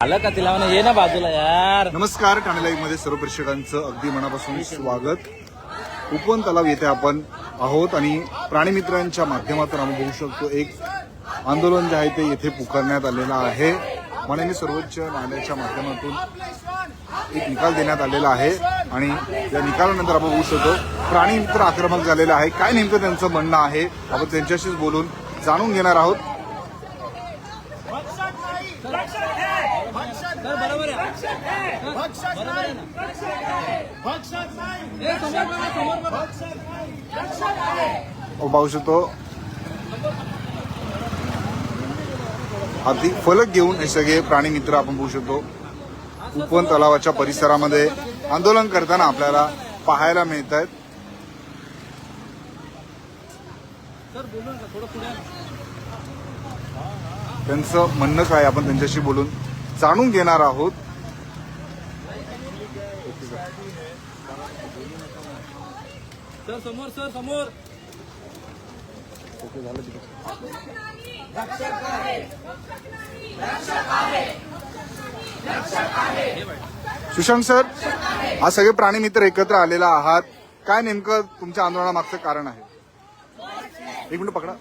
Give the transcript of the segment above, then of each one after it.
आलं का तिला म्हणे? ये ना बाजूला यार. नमस्कार ठाणे लाईव्हमध्ये सर्व प्रेक्षकांचं अगदी मनापासून स्वागत. उपवन तलाव येथे आपण आहोत आणि प्राणीमित्रांच्या माध्यमातून आम्ही बघू शकतो एक आंदोलन जे आहे ते येथे पुकारण्यात आलेलं आहे. माननीय सर्वोच्च न्यायालयाच्या माध्यमातून एक निकाल देण्यात आलेला आहे आणि या निकालानंतर आपण बघू शकतो प्राणीमित्र आक्रमक झालेला आहे. काय नेमकं त्यांचं म्हणणं आहे आपण त्यांच्याशीच बोलून जाणून घेणार आहोत. बरोबर आहे. पाहू शकतो. हाती फलक घेऊन हे सगळे प्राणी मित्र आपण बघू शकतो. उपवन तलावाच्या परिसरामध्ये आंदोलन करताना आपल्याला पाहायला मिळत आहेत सर बोलू नका थोडं पुढे त्यांचं म्हणणं काय आपण त्यांच्याशी बोलून जाणून घेणार आहोत. सर समोर सर समोर. सुशांत सर आज सगळे प्राणी मित्र एकत्र आलेला आहात. काय नेमकं तुमच्या आंदोलनामागचं कारण आहे? एक मिनिट पकडा.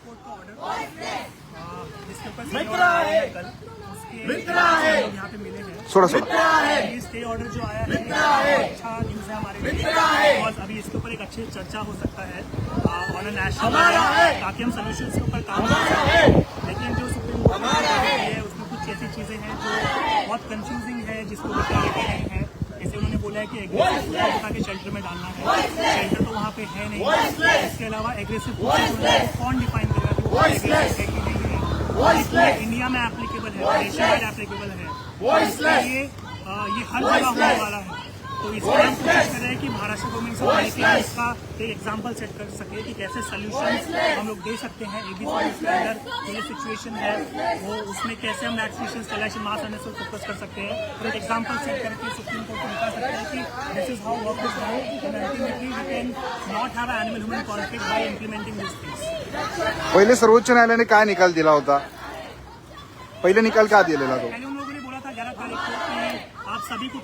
यहाँ पे मिले हैं। सोडा सोडा ये स्टे ऑर्डर जो आया है अच्छा न्यूज़ है हमारे लिए। और अभी इसके ऊपर एक अच्छी चर्चा हो सकता है ऑन नेशनल ताकि हम सोल्यूशन के ऊपर काम कर। सकें लेकिन जो सुप्रीम कोर्ट है। उसमें कुछ ऐसी चीज़ें हैं जो बहुत कंफ्यूजिंग है जिसको बता रहे जैसे उन्होंने बोला है कि एग्रेसिव के शेल्टर में डालना है। शेल्टर तो वहाँ पे है नहीं। इसके अलावा एग्रेसिव कौन डिफाइन करेगा है है? इंडिया में है वाइड एप्लीकेबल है इसलिए अ, ये हर जगह होने वाला है। तो इसलिए हम कोशिश कर रहे हैं कि महाराष्ट्र गवर्नमेंट से बोले इसका एक एग्ज़ाम्पल सेट कर सके कि कैसे सोल्यूशन हम लोग दे सकते हैं। एबी कॉलेज के अंदर जो सिचुएशन है वो उसमें कैसे हम वैक्सीनेशन कलेक्शन मास आने से फोकस कर सकते हैं। और एक एग्ज़ाम्पल सेट करके सुप्रीम कोर्ट को बता सकते हैं कि this is how work is how and ultimately we can not have animal human conflict by implementing this things पहिले सर्वोच्च न्यायालयाने काय निकाल दिला होता? पहिले निकाल का लेला तो उन लोगों ने बोला था को कि आप सभी को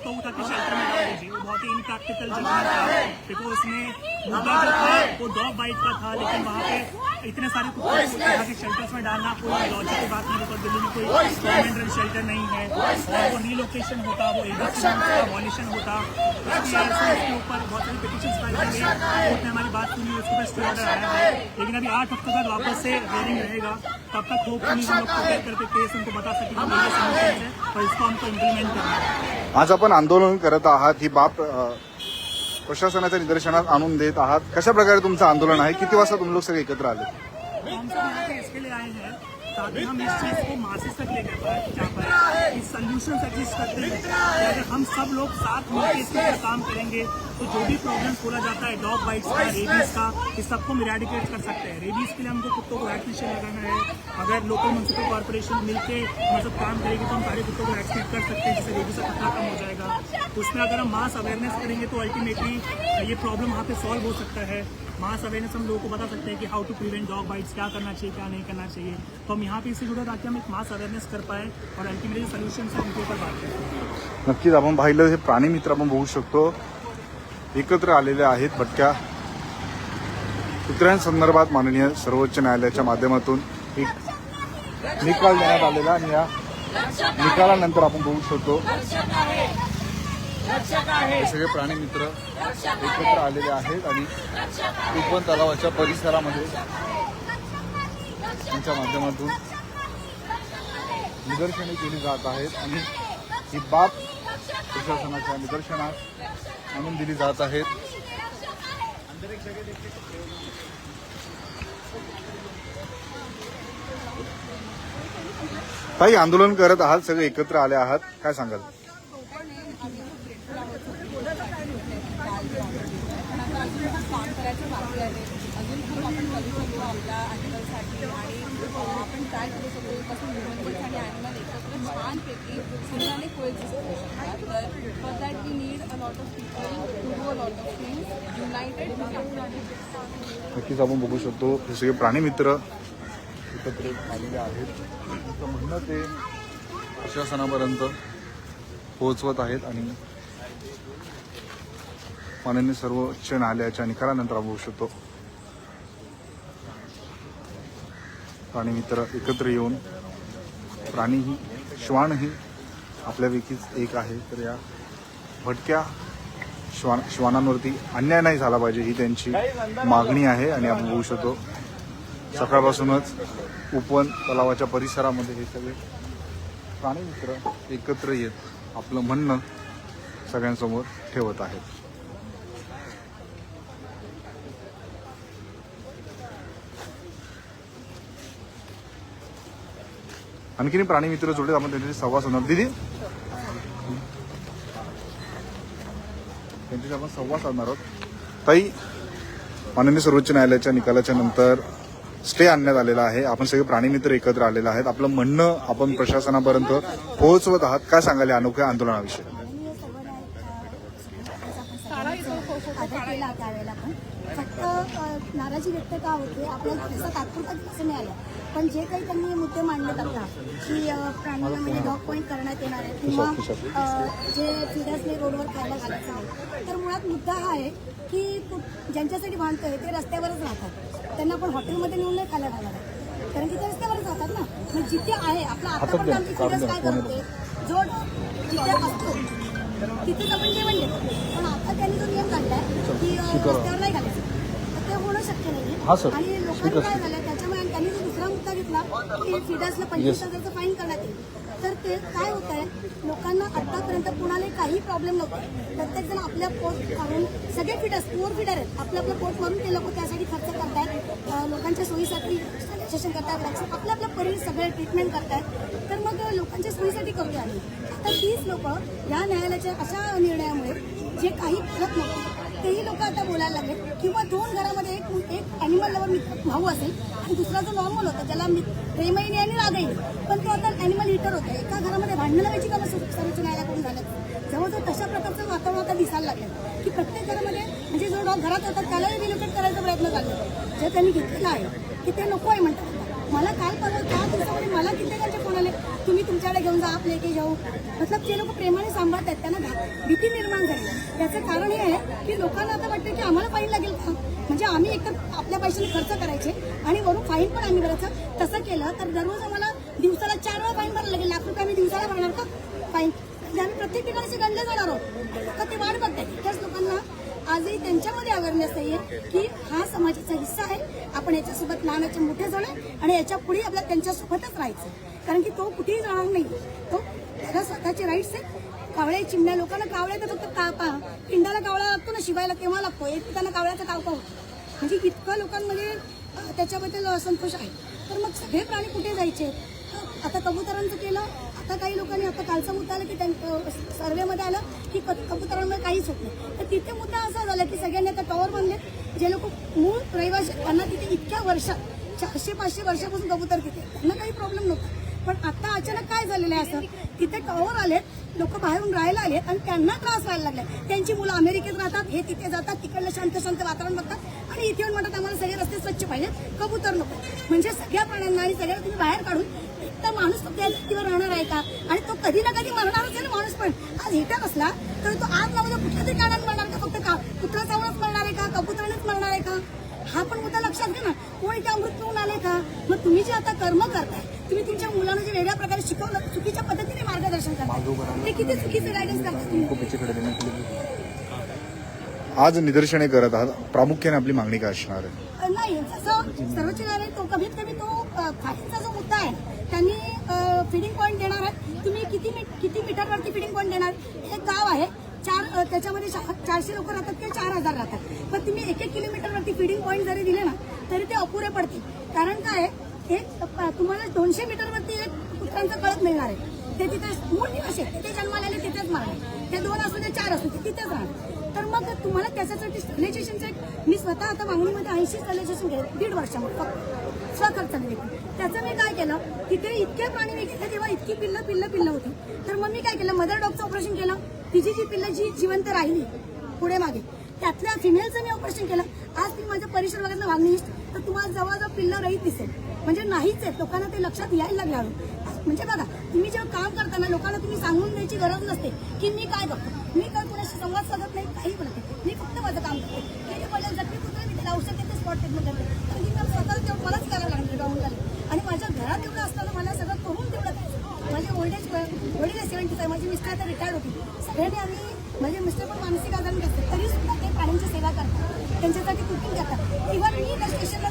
शेल्टर में डाल दीजिए वो बहुत ही इनप्रैक्टिकल जगह था। देखो, उसमें जो था, वो डॉग बाइट का था, लेकिन वहाँ पे इतने सारे कुत्तों को यहाँ के शेल्टर्स में डालना कोई लॉजिक की बात नहीं बिकॉज़ दिल्ली में कोई गवर्नमेंट रन शेल्टर नहीं है। और वो रीलोकेशन होता वो एबीसी का वॉल्यूशन होता उसकी ऊपर बहुत सारी पिटिशन फ़ाइल की गई कोर्ट ने हमारी बात सुनी उसके ऊपर स्टे ऑर्डर आया है। लेकिन अभी आठ हफ्तों बाद वापस से हेयरिंग रहेगा। तब तक होपफुली हम लोग प्रोटेक्ट करके केस उनको बता सकेंगे और इसको हमको इम्प्लीमेंट करना है। आज आपण आंदोलन करत आहात ही बाब प्रशासनाच्या निदर्शनात आणून देत आहात. कशा प्रकारे तुमचं आंदोलन आहे? किती वाजता तुम्ही लोक सगळे एकत्र आले? हम सब यहाँ पे इसके लिए आए हैं ताकि हम इस चीज को मासिस तक लेकर पाए जा पाए. इस सोल्यूशन करते हैं? अगर हम सब लोग साथ मिलकर इसके ऊपर काम करेंगे तो जो भी प्रॉब्लम्स बोला जाता है डॉग बाइट्स का रेबीज का इस सबको हम कर सकते हैं। रेबीज के लिए हमको कुत्तों को वैक्सीनेशन लगाना है। अगर लोकल म्यूनसिपल कॉर्पोरेशन मिलके हम सब काम करेगी तो हम सारे कुत्तों को वैक्सीनेट कर सकते हैं जिससे रेबीज का खतरा कम हो जाएगा। उसमें अगर हम मास अवेयरनेस करेंगे तो अल्टीमेटली ये प्रॉब्लम वहाँ पे सॉल्व हो सकता है। मास अवेयरनेस हम लोगों को बता सकते हैं कि how to prevent dog bites क्या करना चाहिए, क्या नहीं करना चाहिए। तो हम यहाँ पे इससे जुड़े ताकि हम एक मास अवेयरनेस कर पाए और अल्टीमेटली सोल्यूशन से उनके ऊपर बात करें। नक्कीच, आपण पाहिलं हे प्राणी मित्र आपण बघू शकतो. एकत्र आलेले आहेत भटक्या कुत्र्यांसंदर्भात माननीय सर्वोच्च न्यायालयाच्या माध्यमातून एक निकाल देण्यात आलेला आणि या निकालानंतर आपण बघू शकतो. हे सगळे प्राणी मित्र एकत्र आलेले आहेत आणि उपन तलावाच्या परिसरामध्ये त्यांच्या माध्यमातून निदर्शने केली जात आहेत आणि ही बाब प्रशासनाच्या निदर्शनात आणून दिली जात आहेत. काही आंदोलन करत आहात सगळे एकत्र आले आहात. काय सांगाल? नक्कीच आपण बघू शकतो हे सगळे प्राणी मित्र एकत्र आलेले आहेत. त्यांचं म्हणणं ते प्रशासनापर्यंत पोहोचवत आहेत आणि माननीय सर्वोच्च न्यायालयाच्या निकालानंतर आपण बघू शकतो. प्राणी मित्र एकत्र येऊन प्राणीही श्वानही आपल्यापैकीच एक आहे. तर या भटक्या श्वान श्वानांवरती अन्याय नाही झाला पाहिजे ही त्यांची मागणी आहे आणि आपण होऊ शकतो. सकाळपासूनच उपवन तलावाच्या परिसरामध्ये हे सगळे प्राणी मित्र एकत्र येत आपलं म्हणणं सगळ्यांसमोर ठेवत आहेत. आणखीन प्राणी मित्र जोडले आपण त्यांच्याशी संवाद होणार दिदी त्यांच्याशी आपण संवाद साधणार आहोत. ताई माननीय सर्वोच्च न्यायालयाच्या निकालाच्या नंतर स्टे आणण्यात आलेला आहे. आपण सगळे प्राणी मित्र एकत्र आलेले आहेत. आपलं म्हणणं आपण प्रशासनापर्यंत पोहोचवत आहात. काय सांगायला अनोख्या आंदोलनाविषयी? केला त्यावेळेला पण. फक्त नाराजी व्यक्त का होते आपल्याला पैसा तात्पुरता दिवस मिळाला पण जे काही त्यांनी मुद्दे मांडलेत आता की प्राण्यांना म्हणजे डॉग पॉईंट करण्यात येणार आहे किंवा जे फिडर्सने रोडवर खायला घालायचं आहे. तर मुळात मुद्दा हा आहे की ज्यांच्यासाठी बांधतोय ते रस्त्यावरच राहतात. त्यांना आपण हॉटेलमध्ये नेऊन नाही खायला घालणार आहे. कारण की ते रस्त्यावरच राहतात ना. मग जिथे आहे आपला आतापर्यंत आमचे फिडर्स काय करत? जो जिथे असतो तिथेच आपण जेवण घेतो पण आता त्यांनी जो नियम काढलाय की रस्त्यावर नाही घालायचं. तर ते होणं शक्य नाही आणि लोकांनी काय झालं त्याच्यामुळे त्यांनी जो दुसरा मुद्दा घेतला की फिडर्सला पंचवीस हजारचं फाईन करण्यात येईल. तर ते काय होत आहे लोकांना आतापर्यंत कुणालाही काही प्रॉब्लेम नव्हते. प्रत्येक जण आपल्या पोट काढून सगळे फिडर्स पोर फिडर आहेत. आपलं आपलं पोट भरून ते लोक त्यासाठी खर्च करतायत. लोकांच्या सोयीसाठी सॅनिटेशन करतात आपल्या आपल्या परी सगळे ट्रीटमेंट करतायत. तर मग लोकांच्या सोयीसाठी करूया आम्ही. आता तीच लोक या न्यायालयाच्या अशा निर्णयामुळे जे काही करत नव्हते तेही लोक आता बोलायला लागले. किंवा दोन घरामध्ये एक एक अॅनिमल लवर भाऊ असेल आणि दुसरा जो नॉर्मल होता ज्याला मी प्रेमही आणि रागही नाही. पण तो आता अॅनिमल हिटर होता. एका घरामध्ये भांडणं लावायची कामं सर्वोच्च न्यायालयाकडून झालं. जवळजवळ तशा प्रकारचं वातावरण आता दिसायला लागलं की प्रत्येक घरामध्ये म्हणजे जो डॉग घरात होता त्यालाही रिलोकेट करायचा प्रयत्न चालला जे त्यांनी घेतलेला आहे की ते नको आहे म्हणतात. मला काल परवा त्या दिवसामध्ये मला कित्येकांचे फोन आले? तुम्ही तुमच्याकडे घेऊन जा आपले की जाऊ मतलब जे लोक प्रेमाने सांभाळतात त्यांना भीती निर्माण झाली. त्याचं कारण हे आहे की लोकांना आता वाटतं की आम्हाला फाईन लागेल का? म्हणजे आम्ही एकतर आपल्या पैशाने खर्च करायचे आणि वरून फाईन पण आम्ही भरायचं. तसं केलं तर दररोज आम्हाला दिवसाला चार वेळा फाईन भरायला लागेल. लाख रुपये आम्ही दिवसाला भरणार का? फाईन म्हणजे आम्ही प्रत्येक ठिकाणी गणले जाणार आहोत. लोक ते वाट बघतात त्याच लोकांना आजही त्यांच्यामध्ये अवेअरनेस नाहीये की हा समाजाचा हिस्सा आहे. आपण याच्यासोबत लहानाचे मोठे झाले आणि याच्यापुढे आपल्या त्यांच्यासोबतच राहायचं कारण की तो कुठेही जाणार नाही. तो त्याला स्वतःचे राईट्स आहेत. कावळे चिमण्या लोकांना कावळे तर फक्त का पिंडाला कावळा लागतो ना शिवायला केव्हा लागतो? एक त्यांना कावळ्याचा काव होतो म्हणजे इतकं लोकांमध्ये त्याच्याबद्दल असंतोष आहे. तर मग सगळे प्राणी कुठे जायचे? आता कबुतरांचं केलं. आता काही लोकांनी आता कालचा मुद्दा आला की सर्वेमध्ये आलं की क- कबुतरांमध्ये काहीच होत नाही. तर तिथे मुद्दा असा झाला की सगळ्यांनी आता टॉवर बांधले जे लोक मूळ रहिवासी त्यांना तिथे इतक्या वर्षात चारशे पाचशे वर्षापासून कबूतर तिथे त्यांना काही प्रॉब्लेम नव्हता. पण आता अचानक काय झालेलं आहे असं? तिथे टॉवर आलेत लोक बाहेरून राहायला आलेत आणि त्यांना त्रास व्हायला लागला त्यांची मुलं अमेरिकेत राहतात हे तिथे जातात तिकडलं शांत शांत वातावरण बघतात आणि इथे येऊन म्हणतात आम्हाला सगळे रस्ते स्वच्छ पाहिजेत कबूतर नको. म्हणजे सगळ्या प्राण्यांना आणि सगळ्या तुम्ही बाहेर काढून तर माणूस फक्त या धरतीवर राहणार आहे का? आणि तो कधी ना कधी मरणारच आहे ना माणूस पण. आज हिटर असला तर तो आज ना उद्या कुठल्या तरी कारणात मरणार का फक्त का? कुत्रा चावणच मरणार आहे का? कबुतरानेच मरणार आहे का? हा पण मुद्दा लक्षात घ्या ना. कोण इथे अमृत आले का? मग तुम्ही जे आता कर्म करताय तुम्ही तुमच्या मुलांना जे वेगळ्या प्रकारे शिकवलं चुकीच्या पद्धतीने मार्गदर्शन करताय ते किती चुकीचं गायडन्स करताय तुम्ही आज निदर्शने करत आहात. प्रामुख्याने आपली मागणी काय असणार आहे? नाही जसं सर्वोच्च न्यायालय तो कमीत कमी तो फाशीचा जो मुद्दा आहे त्यांनी फिडिंग पॉईंट देणार आहे. तुम्ही किती मी किती मीटरवरती फिडिंग पॉईंट देणार? हे गाव आहे. चार त्याच्यामध्ये चारशे लोक राहतात किंवा चार हजार राहतात. पण तुम्ही एक एक किलोमीटरवरती फिडिंग पॉईंट जरी दिले ना तरी ते अपुरे पडतील. कारण काय आहे, एक तुम्हाला दोनशे मीटरवरती एक कुत्र्यांचं कळत मिळणार आहे. ते तिथे मूळ निवासी आहे तिथे जन्माला तिथेच मारणार ते दोन असू दे चार असू दे तिथेच राहणार तर मग तुम्हाला त्याच्यासाठी स्टॅलिझेशनचं मी स्वतः आता मागणीमध्ये ऐंशी स्टॅलिझेशन घेत दीड वर्षामध्ये फक्त स्वखर्चाने देखील त्याचं मी काय केलं? तिथे इतके प्राणी मी घेतले तेव्हा इतकी पिल्लं पिल्लं पिल्लं होती. तर मग मी काय केलं? मदर डॉगचं ऑपरेशन केलं. तिची जी पिल्लं जी जिवंत राहिली पुढे मागे त्यातल्या फिमेलचं मी ऑपरेशन केलं. आज तुम्ही माझ्या परिसर बघितलं मागणी तर तुम्हाला जवळजवळ पिल्लं रहित दिसेल. म्हणजे नाहीच आहे लोकांना ते लक्षात यायला लागलं. म्हणजे बघा तुम्ही जेव्हा काम करताना लोकांना तुम्ही सांगून द्यायची गरज नसते की मी काय करतो मी काय कुणाशी संवाद साधत नाही काही बोलत नाही. मी फक्त माझं काम करते. गेले पडले जखमी कुठे मी त्याला औषध देते स्पॉट ट्रीटमेंट करते. कारण की मला स्वतः तेवढं मलाच करावं लागणार गाऊन झाले आणि माझ्या घरात एवढं असताना मला सगळं करून तेवढं माझे ओल्ड एज वडील आहे फाय माझी मिस्टर आता रिटायर्ड होती. सगळ्यांनी आम्ही माझे मिस्टर पण मानसिक आजारी असते तरी सुद्धा ते पाण्याची सेवा करतात. त्यांच्यासाठी कुकिंग करतात. इव्हन मी त्या स्टेशन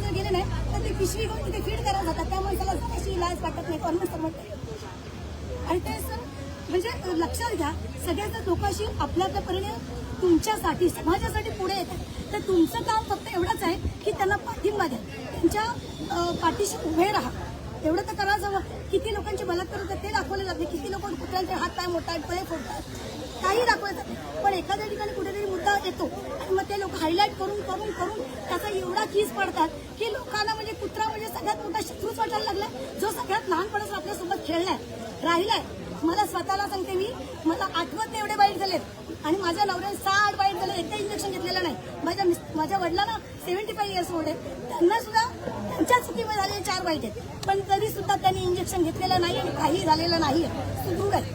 पिशवी घेऊन तिथे फीड करायला जातात. त्या माणसाला जराशी इलाज वाटत नाही. गव्हर्नमेंट सर्वंट आणि ते सर म्हणजे लक्षात घ्या सगळ्याच लोकांशी आपला आपल्या परिणाम तुमच्यासाठी समाजासाठी पुढे येतात तर तुमचं काम फक्त एवढंच आहे की त्यांना पाठिंबा द्या. त्यांच्या पाठीशी उभे राहा. एवढं तर करायचं जावं किती लोकांचे बलात्कार होतात ते दाखवले जाते किती लोक कुत्र्यांचे हात पाय मोठा पाय फोडतात काही दाखवलं जाते पण एखाद्या ठिकाणी कुठेतरी येतो. आणि मग ते लोक हायलाईट करून करून करून त्याचा एवढा कीस पडतात की लोकांना म्हणजे कुत्रा म्हणजे सगळ्यात मोठा शत्रूच वाटायला लागला जो सगळ्यात लहानपणाचा आपल्यासोबत खेळलाय राहिलाय. मला स्वतःला सांगते मी मला आठवत नाही एवढे वाईट झालेत. आणि माझ्या नवऱ्याने सहा आठ झाले एकदा इंजेक्शन घेतलेलं नाही. माझ्या माझ्या वडिलांना सेव्हन्टी फाईव्ह इयर्स ओल्ड आहे. त्यांना सुद्धा त्यांच्या चुकीमध्ये झालेले चार वाईट आहेत. पण तरी सुद्धा त्यांनी इंजेक्शन घेतलेलं नाही आणि काही झालेलं नाही सुदृढ आहे.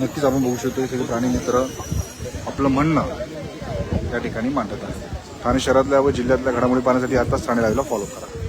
नक्कीच आपण बघू शकतो सगळे प्राणी मित्र आपलं म्हणणं या ठिकाणी मांडत आहे. ठाणे शहरातल्या व जिल्ह्यातल्या घडामोडी पाहण्यासाठी आताच ठाणे लाईव्हला फॉलो करा.